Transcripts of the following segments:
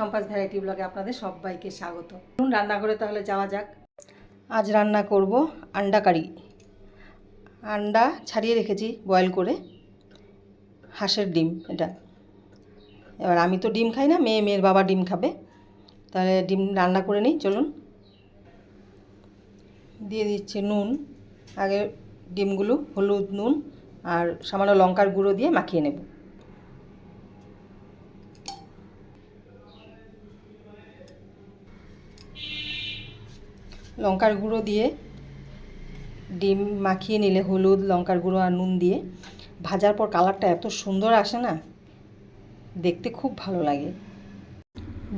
সম্পাস variety ব্লগে আপনাদের সবাইকে স্বাগত। রান্নাঘরে তাহলে যাওয়া যাক। আজ রান্না করব আন্ডা কারি। আন্ডা ছাড়িয়ে রেখেছি বয়েল করে। হাঁসের ডিম এটা। এবার আমি তো ডিম খাই না, মেয়ে মেয়ের বাবা ডিম খাবে। তাহলে ডিম রান্না করে নিই, চলুন। দিয়ে দিচ্ছি নুন। আগে ডিমগুলো হলুদ নুন আর সামান্য লঙ্কার গুঁড়ো দিয়ে মাখিয়ে নেব। লঙ্কার গুঁড়ো দিয়ে, ডিম মাখিয়ে নিলে হলুদ, লঙ্কার গুঁড়ো আর নুন দিয়ে। ভাজার পর কালারটা এত সুন্দর আসে না, দেখতে খুব ভালো লাগে।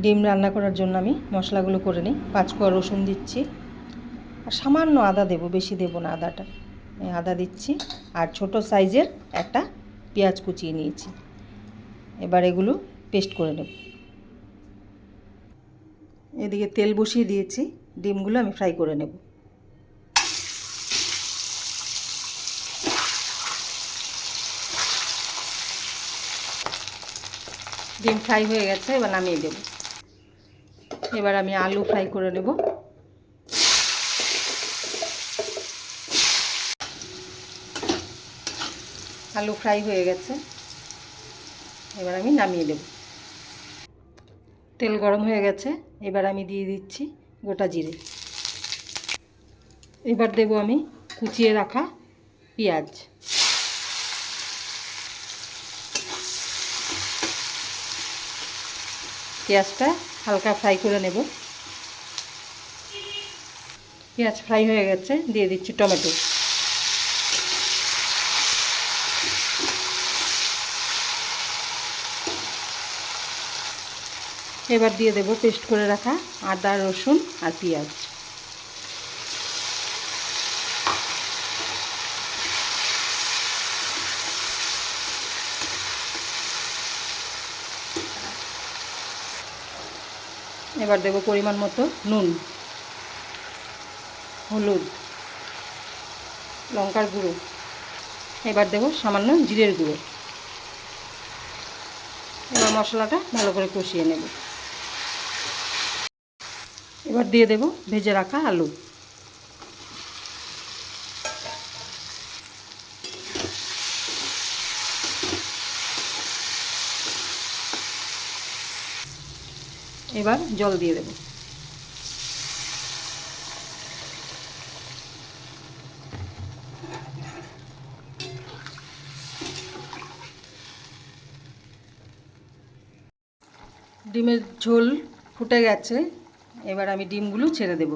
ডিম রান্না করার জন্য আমি মশলাগুলো করে নিই। পাঁচ পাঁচকোয়া রসুন দিচ্ছি। আর সামান্য আদা দেবো, বেশি দেবো না আদাটা। আদা দিচ্ছি। আর ছোট সাইজের একটা পেঁয়াজ কুচিয়ে নিয়েছি। এবার এগুলো পেস্ট করে নেব। এদিকে তেল বসিয়ে দিয়েছি। ডিমগুলো আমি ফ্রাই করে নেব। ডিম ফ্রাই হয়ে গেছে, এবার নামিয়ে দেব। এবার আমি আলু ফ্রাই করে নেব। আলু ফ্রাই হয়ে গেছে, এবার আমি নামিয়ে দেব। তেল গরম হয়ে গেছে, এবার আমি দিয়ে দিচ্ছি গোটা জিরে। এবার দেব আমি কুচিয়ে রাখা পেঁয়াজ। পেঁয়াজটা হালকা ফ্রাই করে নেব। পেঁয়াজ ফ্রাই হয়ে গেছে, দিয়ে দিচ্ছি টমেটো। এবার দিয়ে দেব পেস্ট করে রাখা আদা, রসুন আর পেঁয়াজ। এবার দেব পরিমাণ মতো নুন, হলুদ, লঙ্কার গুঁড়ো। এবার দেব সামান্য জিরের গুঁড়ো। এবার মশলাটা ভালো করে কষিয়ে নেব। এবার দিয়ে দেব ভেজে রাখা আলু। এবার জল দিয়ে দেব। ডিমের ঝোল ফুটে গেছে। এবার আমি ডিমগুলো ছেড়ে দেব।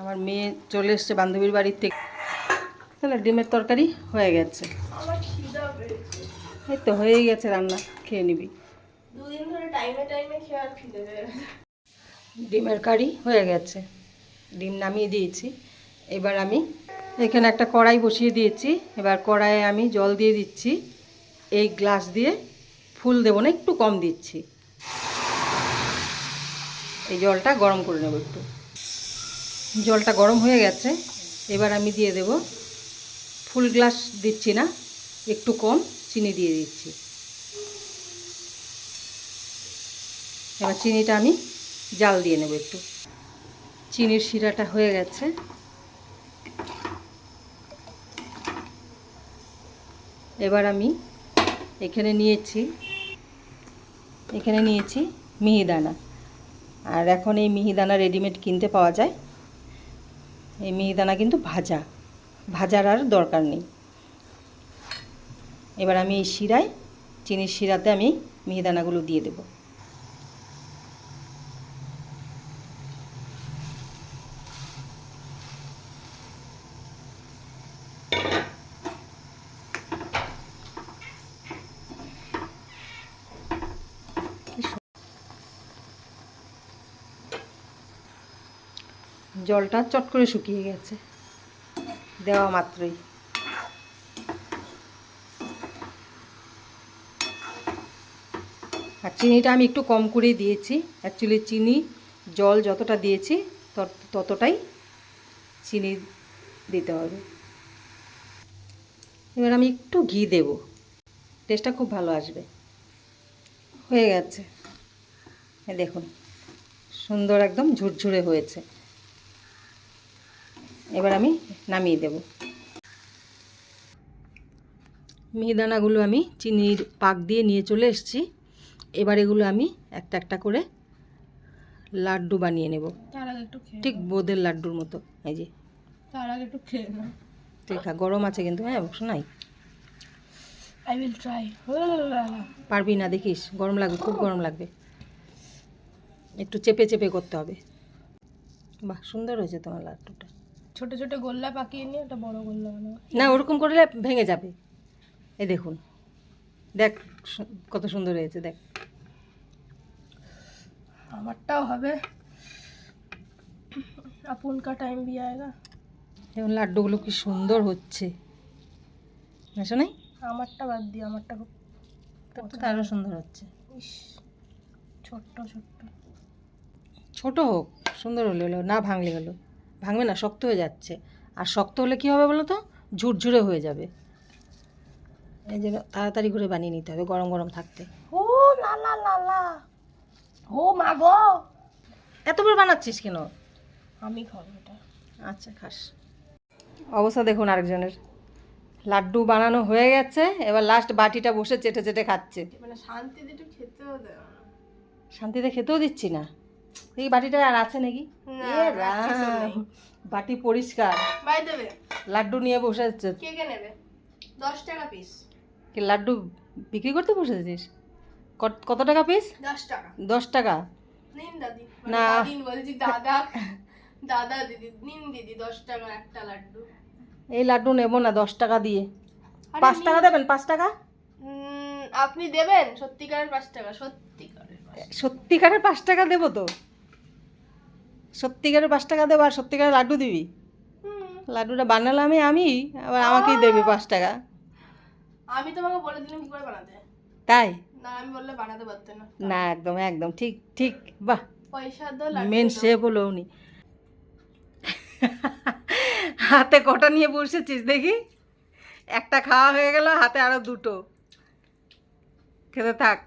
আমার মেয়ে চলে এসছে বান্ধবীর বাড়ির থেকে। তাহলে ডিমের তরকারি হয়ে গেছে। এই তো হয়েই গেছে রান্না খেয়ে নিবি। ডিমের কারি হয়ে গেছে। ডিম নামিয়ে দিয়েছি। এবার আমি এখানে একটা কড়াই বসিয়ে দিয়েছি। এবার কড়াইয়ে আমি জল দিয়ে দিচ্ছি। এই গ্লাস দিয়ে ফুল দেবো না একটু কম দিচ্ছি। এই জলটা গরম করে নেব একটু। জলটা গরম হয়ে গেছে, এবার আমি দিয়ে দেব। ফুল গ্লাস দিচ্ছি না, একটু কম চিনি দিয়ে দিচ্ছি। এবার চিনিটা আমি জাল দিয়ে নেব একটু। চিনির শিরাটা হয়ে গেছে। এবার আমি এখানে নিয়েছি এখানে নিয়েছি মিহিদানা। আর এখন এই মিহিদানা রেডিমেড কিনতে পাওয়া যায়। এই মিহিদানা কিন্তু ভাজা। ভাজার আর দরকার নেই। এবার আমি এই শিরায়, চিনির শিরাতে আমি মিহিদানাগুলো দিয়ে দেবো। জলটা চট করে শুকিয়ে গেছে। দেওয়া মাত্রই। আর চিনিটা আমি একটু কম করেই দিয়েছি। অ্যাকচুয়ালি চিনি, জল যতটা দিয়েছি, তত- ততটাই চিনি দিতে হবে। এবার আমি একটু ঘি দেব। টেস্টটা খুব ভালো আসবে। হয়ে গেছে। দেখুন, সুন্দর একদম ঝুরঝুরে হয়েছে। এবার আমি নামিয়ে দেব। মিহিদানাগুলো আমি চিনির পাক দিয়ে নিয়ে চলে এসেছি। এবার এগুলো আমি একটা একটা করে লাড্ডু বানিয়ে নেব। ঠিক বোঁদের লাড্ডুর মতো এই যে। তার আগে একটু খেয়ে গরম আছে কিন্তু হ্যাঁ শোনাই আই উইল ট্রাই পারবি না দেখিস গরম লাগবে খুব গরম লাগবে। একটু চেপে চেপে করতে হবে। বাহ সুন্দর হয়েছে তোমার লাড্ডুটা। ছোট ছোট গোল্লা পাকিয়ে নিয়ে একটা বড় গোল্লা বানাবো না ওরকম করলে ভেঙে যাবে এই দেখুন দেখ সু- কত সুন্দর হয়েছে দেখ আমারটাও হবে আপন কা টাইম भी आएगा এবং লাড্ডুগুলো কি সুন্দর হচ্ছে আসো নাই আমারটা বাদ দিয়ে আমারটা খুব তারপর তো আরও সুন্দর হচ্ছে ইস ছোট্ট ছোট্ট ছোট হোক সুন্দর হলে হলো না ভাঙলে হলো ভাঙবে না শক্ত হয়ে যাচ্ছে। আর শক্ত হলে কি হবে বলো তো? ঝুরঝুরে হয়ে যাবে। এই জন্য তাড়াতাড়ি করে বানিয়ে নিতে হবে গরম গরম থাকতে। ও লা লা লা লা। ও মা গো। এত বড় বানাচ্ছিস কেন? আমি খাব এটা। আচ্ছা খাস। অবস্থা দেখুন আরেকজনের। লাড্ডু বানানো হয়ে গেছে এবার লাস্ট বাটিটা বসে চেটে চেটে খাচ্ছে। মানে শান্তিতে একটু খেতেও শান্তিতে খেতেও দিচ্ছি না। এই বাটিটা আর আছে নাকি। বাটি পরিষ্কার। লাড্ডু নিয়ে বসে কে নেবে? দশ টাকা পিস কি লাড্ডু বিক্রি করতে বসেছিস কত- টাকা পিস দশ টাকা। দশ টাকা? নিন দাদি। না। বলছি দাদা। দাদা দিদি নিন দিদি দশ টাকা একটা লাড্ডু। এই লাড্ডু নেব না দশ টাকা দিয়ে। পাঁচ টাকা দেবেন পাঁচ টাকা? আপনি দেবেন? সত্যিকারের পাঁচ টাকা সত্যিকারের। সত্যিকারের পাঁচ টাকা দেবো তো। সত্যিকারের পাঁচ টাকা দেবো আর সত্যিকারের লাড্ডু দিবি? লাড্ডুটা বানালামই আমি আবার আমাকেই দেবে পাঁচ টাকা। আমি তোমাকে বলে দিলাম কি করে বানাতে। তাই? না আমি বললে বানাতে পারতে না। না একদম একদম ঠিক ঠিক বাহ। পয়সা মেন। শেপ হলো উনি হাতে কটা নিয়ে বসেছিস দেখি? একটা খাওয়া হয়ে গেল হাতে আরও দুটো। খেতে থাক।